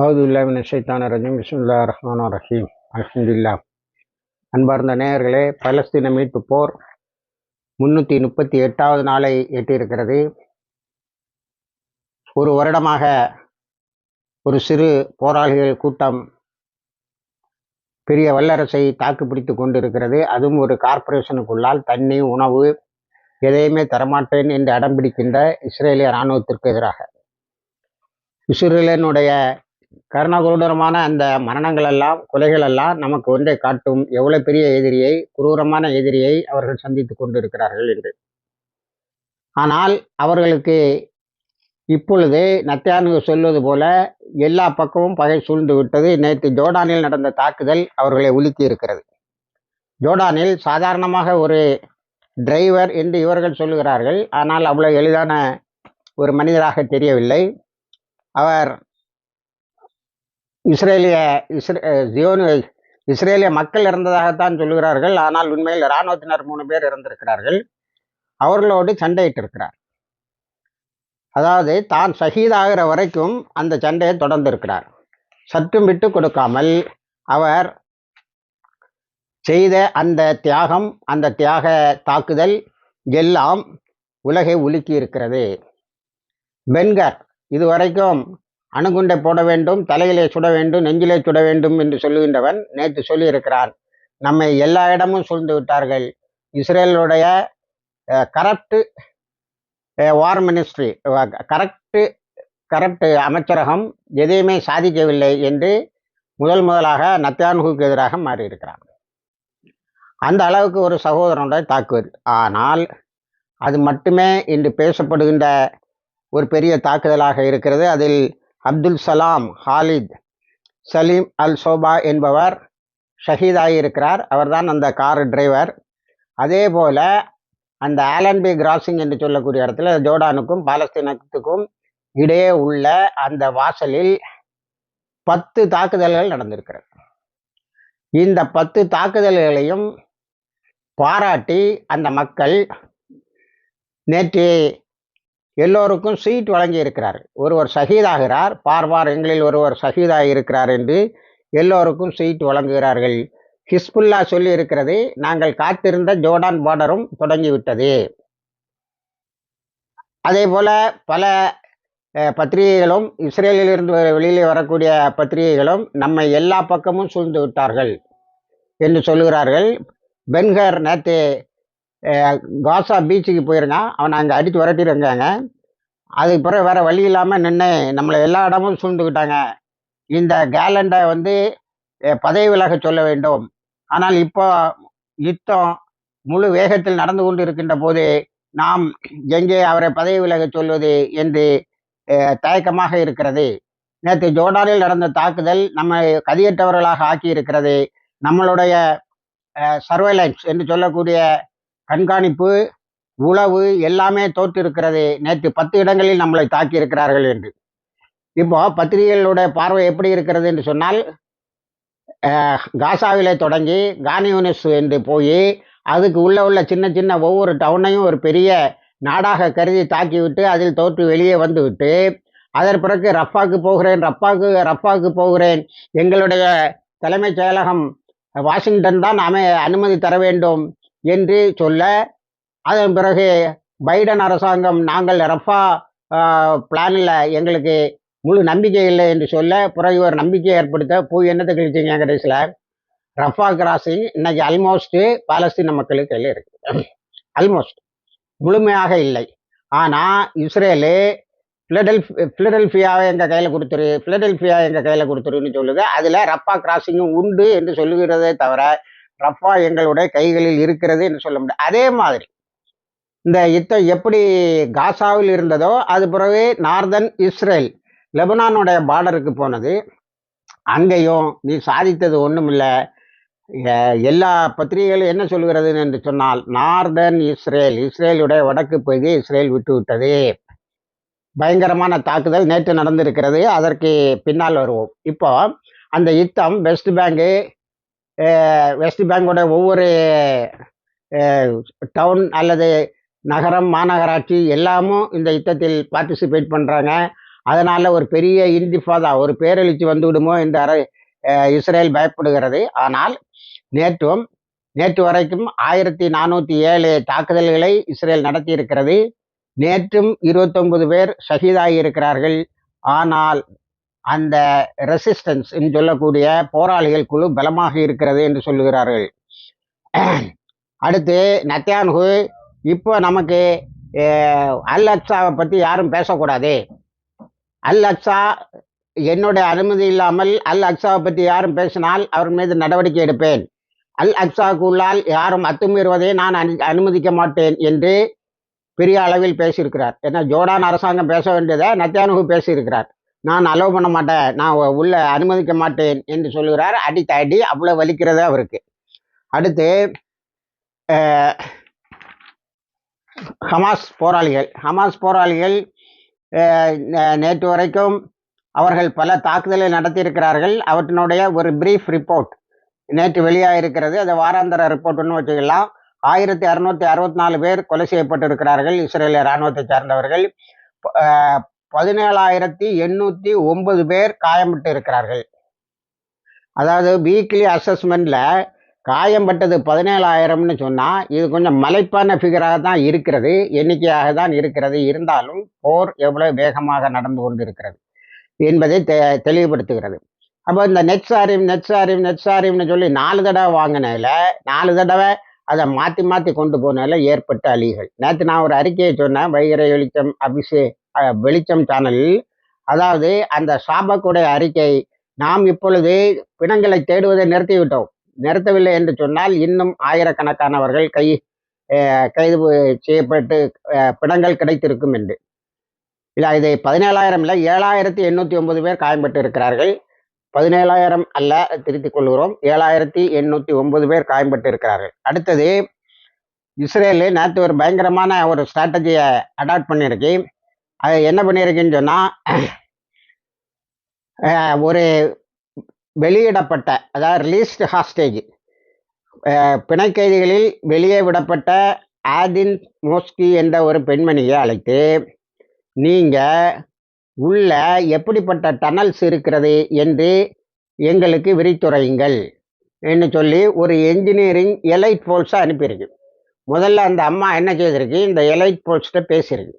அவுதுல்லாமின் ஷைத்தான ரஜீம். பிஸ்மில்லா ரஹ்மான் ரஹீம். அலமதுல்லா அன்பார்ந்த நேயர்களே பலஸ்தீன மீட்பு போர் முன்னூற்றி முப்பத்தி எட்டாவது நாளை எட்டியிருக்கிறது. ஒரு வருடமாக ஒரு சிறு போராளிகள் கூட்டம் பெரிய வல்லரசை தாக்குப்பிடித்து கொண்டிருக்கிறது. அதுவும் ஒரு கார்ப்பரேஷனுக்குள்ளால் தண்ணி உணவு எதையுமே தரமாட்டேன் என்று அடம்பிடிக்கின்ற இஸ்ரேலிய இராணுவத்திற்கு எதிராக. இஸ்ரேலினுடைய கருணகொடூரமான அந்த மரணங்கள் எல்லாம் கொலைகள் எல்லாம் நமக்கு ஒன்றை காட்டும் எவ்வளவு பெரிய எதிரியை குரூரமான எதிரியை அவர்கள் சந்தித்து கொண்டிருக்கிறார்கள் என்று. ஆனால் அவர்களுக்கு இப்பொழுது நத்தியானு சொல்வது போல எல்லா பக்கமும் பகை சூழ்ந்து விட்டது. நேற்று ஜோர்டானில் நடந்த தாக்குதல் அவர்களை உலுக்கி இருக்கிறது. ஜோர்டானில் சாதாரணமாக ஒரு டிரைவர் என்று இவர்கள் சொல்லுகிறார்கள். ஆனால் அவ்வளோ எளிதான ஒரு மனிதராக தெரியவில்லை. அவர் இஸ்ரேலிய இஸ்ரே ஜியோனு இஸ்ரேலிய மக்கள் இறந்ததாகத்தான் சொல்கிறார்கள் ஆனால் உண்மையில் இராணுவத்தினர் மூணு பேர் இறந்திருக்கிறார்கள். அவர்களோடு சண்டையிட்டு இருக்கிறார் அதாவது தான் ஷஹீதாகிற வரைக்கும் அந்த சண்டையை தொடர்ந்து இருக்கிறார் சற்றும் விட்டு கொடுக்காமல் அவர் செய்த அந்த தியாகம் அந்த தியாக தாக்குதல் எல்லாம் உலகை உலுக்கி இருக்கிறது பென்கர் இதுவரைக்கும் அணுகுண்டை போட வேண்டும் தலையிலே சுட வேண்டும் நெஞ்சிலே சுட வேண்டும் என்று சொல்லுகின்றவன் நேற்று சொல்லியிருக்கிறான் நம்மை எல்லா இடமும் சூழ்ந்து விட்டார்கள். இஸ்ரேலுடைய corrupt war ministry correct corrupt அமைச்சரகம் எதையுமே சாதிக்கவில்லை என்று முதல் முதலாக நத்தியானுகுக்கு எதிராக மாறியிருக்கிறாங்க. அந்த அளவுக்கு ஒரு சகோதரனுடைய தாக்குவது. ஆனால் அது மட்டுமே இன்று பேசப்படுகின்ற ஒரு பெரிய தாக்குதலாக இருக்கிறது. அதில் அப்துல் சலாம் ஹாலித் சலீம் அல் சோபா என்பவர் ஷஹீதாகியிருக்கிறார் அவர்தான் அந்த கார் டிரைவர் அதே போல் அந்த ஆலன்பி கிராசிங் என்று சொல்லக்கூடிய இடத்துல ஜோர்டானுக்கும் பாலஸ்தீனத்துக்கும் இடையே உள்ள அந்த வாசலில் பத்து தாக்குதல்கள் நடந்திருக்கிறது. இந்த பத்து தாக்குதல்களையும் பாராட்டி அந்த மக்கள் நேற்று எல்லோருக்கும் சீட் வழங்கி இருக்கிறார் ஒருவர் சகிதாகிறார் பார்வார் எங்களில் ஒருவர் சகிதாக இருக்கிறார் என்று எல்லோருக்கும் சீட் வழங்குகிறார்கள். ஹிஸ்புல்லா சொல்லி இருக்கிறது நாங்கள் காத்திருந்த ஜோர்டான் பார்டரும் தொடங்கிவிட்டது. அதே போல பல பத்திரிகைகளும் இஸ்ரேலிலிருந்து வெளியிலே வரக்கூடிய பத்திரிகைகளும் நம்மை எல்லா பக்கமும் சூழ்ந்து விட்டார்கள் என்று சொல்லுகிறார்கள். பென்கர் நேற்று காசா பீச்சுக்கு போயிருந்தான் அவன் அங்கே அடித்து விரட்டிருக்காங்க அதுக்கு பிறகு வேறு வழி இல்லாமல் நின்று நம்மளை எல்லா இடமும் சூழ்ந்துக்கிட்டாங்க இந்த கேலண்டை வந்து பதவி விலக சொல்ல வேண்டும். ஆனால் இப்போ யுத்தம் முழு வேகத்தில் நடந்து கொண்டு இருக்கின்ற போது நாம் எங்கே அவரை பதவி விலக சொல்வது என்று தயக்கமாக இருக்கிறது. நேற்று ஜோர்டானில் நடந்த தாக்குதல் நம்மை கதியற்றவர்களாக ஆக்கி இருக்கிறது நம்மளுடைய சர்வைலன்ஸ் என்று சொல்லக்கூடிய கண்காணிப்பு உளவு எல்லாமே தோற்றிருக்கிறது. நேற்று பத்து இடங்களில் நம்மளை தாக்கி இருக்கிறார்கள் என்று. இப்போ பத்திரிகைகளுடைய பார்வை எப்படி இருக்கிறது என்று சொன்னால் காசாவிலே தொடங்கி கானியூனிஸ் என்று போய் அதுக்கு உள்ள உள்ள சின்ன சின்ன ஒவ்வொரு டவுனையும் ஒரு பெரிய நாடாக கருதி தாக்கிவிட்டு அதில் தோற்று வெளியே வந்துவிட்டு அதன் பிறகு ரஃபாக்கு போகிறேன் ரஃபாக்கு ரஃபாக்கு போகிறேன். எங்களுடைய தலைமைச் செயலகம் வாஷிங்டன் தான் அமை அனுமதி தர வேண்டும் என்று சொல்ல அதன் பிறகு பைடன் அரசாங்கம் நாங்கள் ரஃபா பிளானில் எங்களுக்கு முழு நம்பிக்கை இல்லை என்று சொல்ல பிறகு ஒரு நம்பிக்கை ஏற்படுத்த போய் என்னத்தை கழிச்சிங்க கடைசியில்? ரஃபா கிராசிங் இன்னைக்கு அல்மோஸ்ட்டு பாலஸ்தீன மக்களுக்கு கையில் இருக்கு. அல்மோஸ்ட் முழுமையாக இல்லை. ஆனால் இஸ்ரேலு ஃபிலடெல் ஃபிலடெல்ஃபியாவை எங்கள் கையில் கொடுத்துரு ஃபிலடெல்ஃபியா எங்கள் கையில் கொடுத்துருன்னு சொல்லுது. அதில் ரப்பா கிராசிங்கும் உண்டு என்று சொல்லுகிறதே தவிர ரஃபா எங்களுடைய கைகளில் இருக்கிறது என்று சொல்ல முடியும் அதே மாதிரி இந்த யுத்தம் எப்படி காசாவில் இருந்ததோ அது பிறகு நார்தன் இஸ்ரேல் லெபனானுடைய பார்டருக்கு போனது. அங்கேயும் நீ சாதித்தது ஒன்றுமில்லை எல்லா பத்திரிகைகளும் என்ன சொல்கிறது என்று சொன்னால் நார்தன் இஸ்ரேல் இஸ்ரேலுடைய வடக்கு பகுதியை இஸ்ரேல் விட்டுவிட்டது பயங்கரமான தாக்குதல் நேற்று நடந்திருக்கிறது. அதற்கு பின்னால் வருவோம். இப்போ அந்த யுத்தம் வெஸ்ட் பேங்கு வெஸ்ட் பேங்கோட ஒவ்வொரு டவுன் அல்லது நகரம் மாநகராட்சி எல்லாமும் இந்த யுத்தத்தில் பார்ட்டிசிபேட் பண்ணுறாங்க அதனால் ஒரு பெரிய இன்டிஃபாதா ஒரு பேரெழுச்சி வந்து விடுமோ என்று அரை இஸ்ரேல் பயப்படுகிறது. ஆனால் நேற்றும் நேற்று வரைக்கும் ஆயிரத்தி நானூற்றி ஏழு தாக்குதல்களை இஸ்ரேல் நடத்தியிருக்கிறது. நேற்றும் இருபத்தொன்பது பேர் ஷஹீதாகி இருக்கிறார்கள் ஆனால் அந்த ரெசிஸ்டன்ஸ் சொல்லக்கூடிய போராளிகள் குழு பலமாக இருக்கிறது என்று சொல்லுகிறார்கள். அடுத்து நத்தியான்கு இப்போ நமக்கு அல் அக்ஸாவை பற்றி யாரும் பேசக்கூடாது. அல் அக்ஸா என்னுடைய அனுமதி இல்லாமல் அல் அக்ஸாவை பற்றி யாரும் பேசினால் அவர் மீது நடவடிக்கை எடுப்பேன். அல் அக்ஸாவுக்கு உள்ளால் யாரும் அத்துமீறுவதை நான் அனுமதிக்க மாட்டேன் என்று பெரிய அளவில் பேசியிருக்கிறார். ஏன்னா ஜோர்டான் அரசாங்கம் பேச வேண்டியதை நத்தியானுகு பேசியிருக்கிறார். நான் அலோவ் பண்ண மாட்டேன். நான் உள்ள அனுமதிக்க மாட்டேன் என்று சொல்லுகிறார். அடி தாடி அவ்வளோ வலிக்கிறது அவருக்கு. அடுத்து ஹமாஸ் போராளிகள். ஹமாஸ் போராளிகள் நேற்று வரைக்கும் அவர்கள் பல தாக்குதலை நடத்தியிருக்கிறார்கள். அவற்றினுடைய ஒரு பிரீஃப் ரிப்போர்ட் நேற்று வெளியாக இருக்கிறது அதை வாராந்தர ரிப்போர்ட்னு வச்சுக்கலாம். ஆயிரத்தி அறுநூத்தி அறுபத்தி நாலு பேர் கொலை செய்யப்பட்டிருக்கிறார்கள் இஸ்ரேலிய இராணுவத்தை சார்ந்தவர்கள். பதினேழாயிரத்தி எண்ணூற்றி ஒன்பது பேர் காயமிட்டு இருக்கிறார்கள் அதாவது வீக்லி அசஸ்மெண்ட்ல காயம்பட்டது பதினேழாயிரம்னு சொன்னால் இது கொஞ்சம் மலைப்பான ஃபிகராக தான் இருக்கிறது. எண்ணிக்கையாக தான் இருக்கிறது. இருந்தாலும் போர் எவ்வளோ வேகமாக நடந்து கொண்டு இருக்கிறது என்பதை தெ தெளிவுபடுத்துகிறது. அப்போ இந்த நெட் சாரிம் நெட் சாரிம் நெட் சாரிம்னு சொல்லி நாலு தடவை வாங்கினதில் நாலு தடவை அதை மாற்றி மாற்றி கொண்டு போனதில் ஏற்பட்ட அழிகள். நேற்று நான் ஒரு அறிக்கையை சொன்னேன் வைகரை வெளிச்சம் அபிஷே வெளிச்சம் சேனலில் அதாவது அந்த சாபக்குடைய அறிக்கை நாம் இப்பொழுது பிணங்களை தேடுவதை நிறுத்திவிட்டோம். நிறுத்தவில்லை என்று சொன்னால் இன்னும் ஆயிரக்கணக்கானவர்கள் கை கைது செய்யப்பட்டு பிணங்கள் கிடைத்திருக்கும் என்று. இல்லை இதை பதினேழாயிரம் இல்லை ஏழாயிரத்தி எண்ணூற்றி ஒன்பது பேர் காயம்பட்டு இருக்கிறார்கள். பதினேழாயிரம் அல்ல திருத்திக் கொள்கிறோம். ஏழாயிரத்தி எண்ணூற்றி ஒன்பது பேர் காயம்பட்டு இருக்கிறார்கள். அடுத்தது இஸ்ரேலு நேற்று ஒரு பயங்கரமான ஒரு ஸ்ட்ராட்டஜியை அடாப்ட் பண்ணியிருக்கு. அது என்ன பண்ணியிருக்குன்னு சொன்னால் ஒரு வெளியிடப்பட்ட அதாவது ரிலீஸ்டு ஹாஸ்டேஜ் பிணை கைதிகளில் வெளியே விடப்பட்ட ஆதின் மோஸ்கி என்ற ஒரு பெண்மணியை அழைத்து நீங்கள் உள்ள எப்படிப்பட்ட டனல்ஸ் இருக்கிறது? என்று எங்களுக்கு விரித்துறையுங்கள் என்று சொல்லி ஒரு என்ஜினியரிங் எலைட் போல்ஸை அனுப்பியிருக்கு. முதல்ல அந்த அம்மா என்ன செய்திருக்கு? இந்த எலைட் போல்ஸ்கிட்ட பேசியிருக்கு.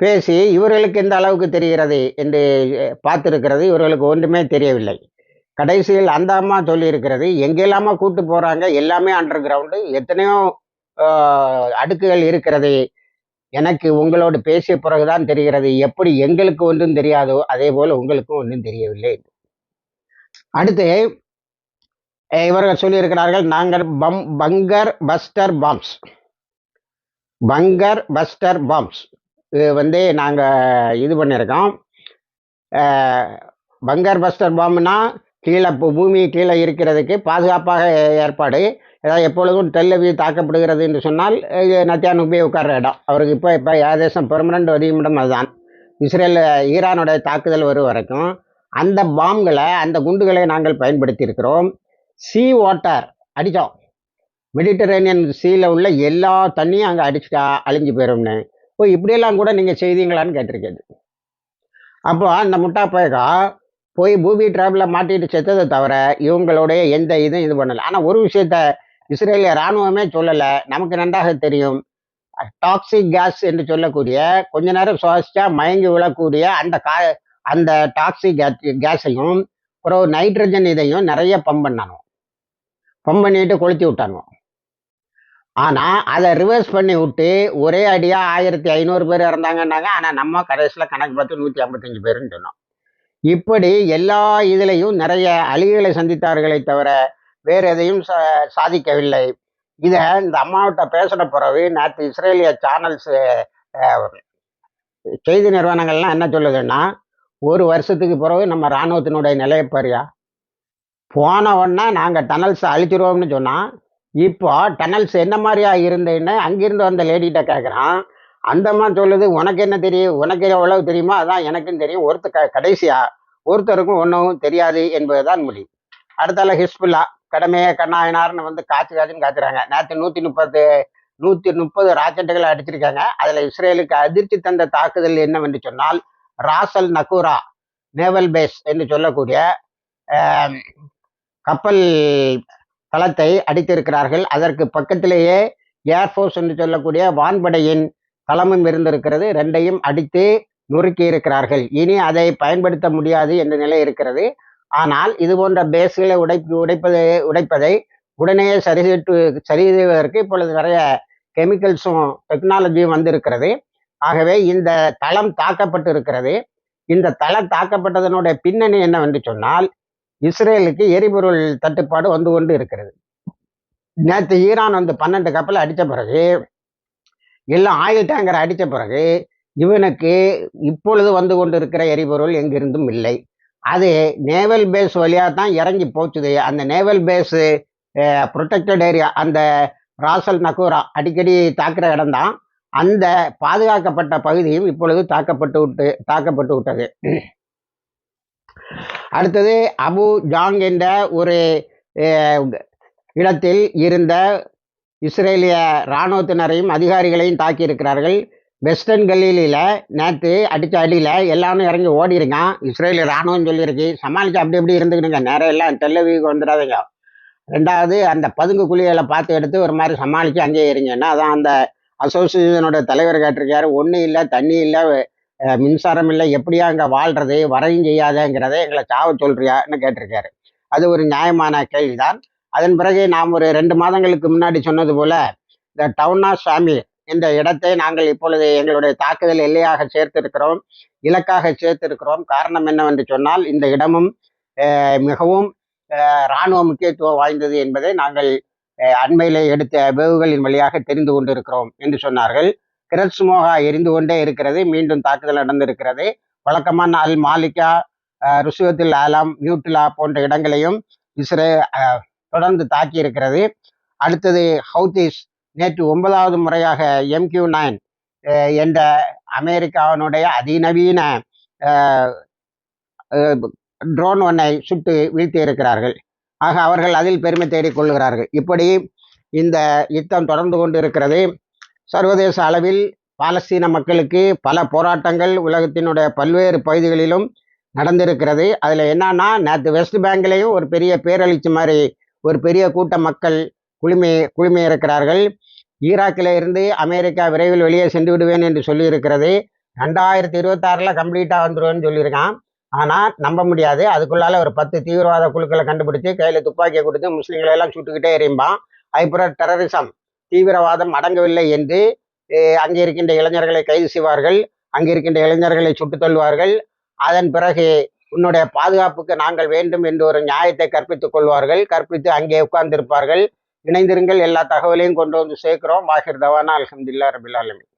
பேசி இவர்களுக்கு எந்த அளவுக்கு தெரிகிறது? என்று பார்த்துருக்கிறது. இவர்களுக்கு ஒன்றுமே தெரியவில்லை. கடைசியில் அந்த அம்மா சொல்லியிருக்கிறது. எங்கெல்லாமா கூட்டு போகிறாங்க எல்லாமே அண்டர் கிரவுண்டு எத்தனையோ அடுக்குகள் இருக்கிறது. எனக்கு உங்களோடு பேசிய பிறகுதான் தெரிகிறது. எப்படி எங்களுக்கு ஒன்றும் தெரியாதோ அதே போல உங்களுக்கும் ஒன்றும் தெரியவில்லை. அடுத்து இவர்கள் சொல்லியிருக்கிறார்கள் நாங்கள் பம் bunker buster bombs. Bunker buster bombs. இது வந்து நாங்கள் இது பண்ணியிருக்கோம். பங்கர் பஸ்டர் பாம்னா கீழே பூமி கீழே இருக்கிறதுக்கு பாதுகாப்பாக ஏற்பாடு. ஏதாவது எப்பொழுதும் டெல்லவி தாக்கப்படுகிறது என்று சொன்னால் இது நத்தியானுக்கு போய் உட்கார்ற இடம். அவருக்கு இப்போ இப்போ ஏதேசம் பெர்மனண்ட் ஒதுங்கிடம் அதுதான். இஸ்ரேல் ஈரானுடைய தாக்குதல் வரும் வரைக்கும் அந்த பாம்களை அந்த குண்டுகளை நாங்கள் பயன்படுத்தி இருக்கிறோம் சி வாட்டர் அடித்தோம். மெடிட்டரேனியன் சீல உள்ள எல்லா தண்ணியும் அங்கே அடிச்சுட்டா அழிஞ்சு போயிடும்னு ஓ இப்படியெல்லாம் கூட நீங்கள் செய்தீங்களான்னு கேட்டிருக்கேன். அப்போ அந்த முட்டா பயக்கா போய் பூமி ட்ராப்பில் மாட்டிட்டு செத்ததை தவிர இவங்களுடைய எந்த இதுவும் இது பண்ணலை. ஆனால் ஒரு விஷயத்த இஸ்ரேலிய இராணுவமே சொல்லலை. நமக்கு நன்றாக தெரியும். டாக்ஸிக் கேஸ் என்று சொல்லக்கூடிய கொஞ்ச நேரம் சுவாசிச்சா மயங்கி விழக்கூடிய அந்த கா அந்த டாக்ஸிக் கேஸையும் அப்புறம் நைட்ரஜன் இதையும் நிறைய பம்ப் பண்ணணும் பம்ப் பண்ணிட்டு கொளுத்தி விட்டாங்க ஆனால் அதை ரிவர்ஸ் பண்ணி விட்டு ஒரே அடியாக ஆயிரத்தி ஐநூறு பேர் இறந்தாங்கன்னாங்க. ஆனால் நம்ம கடைசியில் கணக்கு பார்த்து நூற்றி ஐம்பத்தஞ்சு பேருன்னு சொன்னோம். இப்படி எல்லா இதுலேயும் நிறைய அழிகளை சந்தித்தார்களே தவிர வேறு எதையும் சாதிக்கவில்லை. இதை இந்த அம்மாவிட்ட பேசின பிறகு நேற்று இஸ்ரேலிய சேனல்ஸ் செய்தி நிறுவனங்கள்லாம் என்ன சொல்லுதுன்னா ஒரு வருஷத்துக்கு பிறகு நம்ம இராணுவத்தினுடைய நிலையை பாரியா. போன உடனே நாங்கள் டனல்ஸ் அழிச்சிருவோம்னு சொன்னால் இப்போ டனல்ஸ் என்ன மாதிரியா இருந்தேன்னு அங்கிருந்து வந்த லேடிகிட்ட கேட்குறான் அந்தம்மா சொல்லுது உனக்கு என்ன தெரியும்? உனக்கு எவ்வளவு தெரியுமோ அதான் எனக்கும் தெரியும். ஒருத்த க கடைசியாக ஒருத்தருக்கும் ஒன்றும் தெரியாது என்பதுதான் முடிவு. அடுத்தால ஹிஸ்புல்லா கடமையை கண்ணாயினார்னு வந்து காய்ச்சி காய்ச்சின்னு காய்ச்சுறாங்க நேற்று நூற்றி முப்பது நூற்றி முப்பது ராக்கெட்டுகளை அடிச்சிருக்காங்க. அதில் இஸ்ரேலுக்கு அதிர்ச்சி தந்த தாக்குதல் என்னவென்று சொன்னால் ராசல் நக்கூரா நேவல் பேஸ் என்று சொல்லக்கூடிய கப்பல் தளத்தை அடித்திருக்கிறார்கள். அதற்கு பக்கத்திலேயே ஏர்ஃபோர்ஸ் என்று சொல்லக்கூடிய வான்படையின் தளமும் இருந்திருக்கிறது. ரெண்டையும் அடித்து நொறுக்கி இருக்கிறார்கள் இனி அதை பயன்படுத்த முடியாது என்ற நிலை இருக்கிறது. ஆனால் இது போன்ற பேஸ்களை உடை உடைப்பது உடைப்பதை உடனே சரி சரி செய்வதற்கு இப்பொழுது நிறைய கெமிக்கல்ஸும் டெக்னாலஜியும் வந்திருக்கிறது. ஆகவே இந்த தளம் தாக்கப்பட்டு இருக்கிறது இந்த தளம் தாக்கப்பட்டதனுடைய பின்னணி என்னவென்று சொன்னால் இஸ்ரேலுக்கு எரிபொருள் தட்டுப்பாடு வந்து கொண்டு இருக்கிறது. நேற்று ஈரான் வந்து பன்னெண்டு கப்பல் அடித்த பிறகு எல்லாம் ஆயில் டேங்கரை அடித்த பிறகு இவனுக்கு இப்பொழுது வந்து கொண்டு இருக்கிற எரிபொருள் எங்கிருந்தும் இல்லை. அது நேவல் பேஸ் வழியாக தான் இறங்கி போச்சுது. அந்த நேவல் பேஸு ப்ரொடெக்டட் ஏரியா அந்த ராசல் நகூரா அடிக்கடி தாக்குற இடம்தான் அந்த பாதுகாக்கப்பட்ட பகுதியும் இப்பொழுது தாக்கப்பட்டு விட்டு தாக்கப்பட்டு விட்டது. அடுத்தது அபு ஜாங் என்ற ஒரு இடத்தில் இருந்த இஸ்ரேலிய இராணுவத்தினரையும் அதிகாரிகளையும் தாக்கியிருக்கிறார்கள். வெஸ்டர்ன் கலீலியில் நேற்று அடித்த அடியில் எல்லாரும் இறங்கி ஓடிருக்கான் இஸ்ரேலிய இராணுவம் சொல்லியிருக்கு. சமாளிச்சு அப்படி இப்படி இருந்துக்கணுங்க. நேரம் எல்லாம் டெல்லவிக்கு வந்துடாதீங்க. ரெண்டாவது அந்த பதுங்கு குழிகளை பார்த்து எடுத்து ஒரு மாதிரி சமாளித்து அங்கேயே இருங்கன்னா அதான் அந்த அசோசியேஷனோட தலைவர் கேட்டிருக்காரு. ஒன்றும் இல்லை தண்ணி இல்லை மின்சாரம் இல்லை. எப்படியா அங்கே வாழ்றது? வரையும் செய்யாதங்கிறதை எங்களை சாவ சொல்றியான்னு கேட்டிருக்காரு. அது ஒரு நியாயமான கேள்விதான். அதன் பிறகு நாம் ஒரு ரெண்டு மாதங்களுக்கு முன்னாடி சொன்னது போல இந்த டவுனா சாமி இந்த இடத்தை நாங்கள் இப்பொழுது எங்களுடைய தாக்குதல் எல்லையாக சேர்த்திருக்கிறோம் இலக்காக சேர்த்திருக்கிறோம். காரணம் என்னவென்று சொன்னால் இந்த இடமும் மிகவும் இராணுவ முக்கியத்துவம் வாய்ந்தது என்பதை நாங்கள் அண்மையிலே எடுத்த வேவுகளின் வழியாக தெரிந்து கொண்டிருக்கிறோம் என்று சொன்னார்கள். கிரத்ஸ்மோகா எரிந்து கொண்டே இருக்கிறது. மீண்டும் தாக்குதல் நடந்திருக்கிறது. வழக்கமான அல் மாலிகா அஹ், ருசுவத்தில் ஆலாம் மியூட்டிலா போன்ற இடங்களையும் இஸ்ரே தொடர்ந்து தாக்கி இருக்கிறது அடுத்தது ஹவுதிஸ் நேற்று ஒன்பதாவது முறையாக எம்கியூ நைன் என்ற அமெரிக்காவினுடைய அதிநவீன ட்ரோன் ஒன்றை சுட்டு வீழ்த்தி இருக்கிறார்கள். ஆக அவர்கள் அதில் பெருமை தேடிக் கொள்கிறார்கள். இப்படி இந்த யுத்தம் தொடர்ந்து கொண்டு இருக்கிறது சர்வதேச அளவில் பாலஸ்தீன மக்களுக்கு பல போராட்டங்கள் உலகத்தினுடைய பல்வேறு பகுதிகளிலும் நடந்திருக்கிறது. அதில் என்னன்னா நேற்று வெஸ்ட் பேங்க்லேயும் ஒரு பெரிய பேரழிச்சி மாதிரி ஒரு பெரிய கூட்ட மக்கள் குழுமி குழுமி இருக்கிறார்கள். ஈராக்கில் இருந்து அமெரிக்கா விரைவில் வெளியே சென்று விடுவேன் என்று சொல்லியிருக்கிறது. ரெண்டாயிரத்தி இருபத்தாறில் கம்ப்ளீட்டாக வந்துடுவேன்னு சொல்லியிருக்கான். ஆனால் நம்ப முடியாது. அதுக்குள்ளால ஒரு பத்து தீவிரவாத குழுக்களை கண்டுபிடிச்சு கையில் துப்பாக்கியை கொடுத்து முஸ்லீம்களை எல்லாம் சுட்டுக்கிட்டே எறியும்பான் அதுக்கப்புறம் டெரரிசம் தீவிரவாதம் அடங்கவில்லை என்று அங்கே இருக்கின்ற இளைஞர்களை கைது செய்வார்கள். அங்கே இருக்கின்ற இளைஞர்களை சுட்டுத் தள்ளுவார்கள். அதன் பிறகு உன்னுடைய பாதுகாப்புக்கு நாங்கள் வேண்டும் என்று ஒரு நியாயத்தை கற்பித்துக் கொள்வார்கள். கற்பித்து அங்கே உட்கார்ந்திருப்பார்கள். இணைந்திருங்கள். எல்லா தகவலையும் கொண்டு வந்து சேர்க்கிறோம். வாகிர் தவானா அலமதுல்லா ரபில் ஆலமீன்.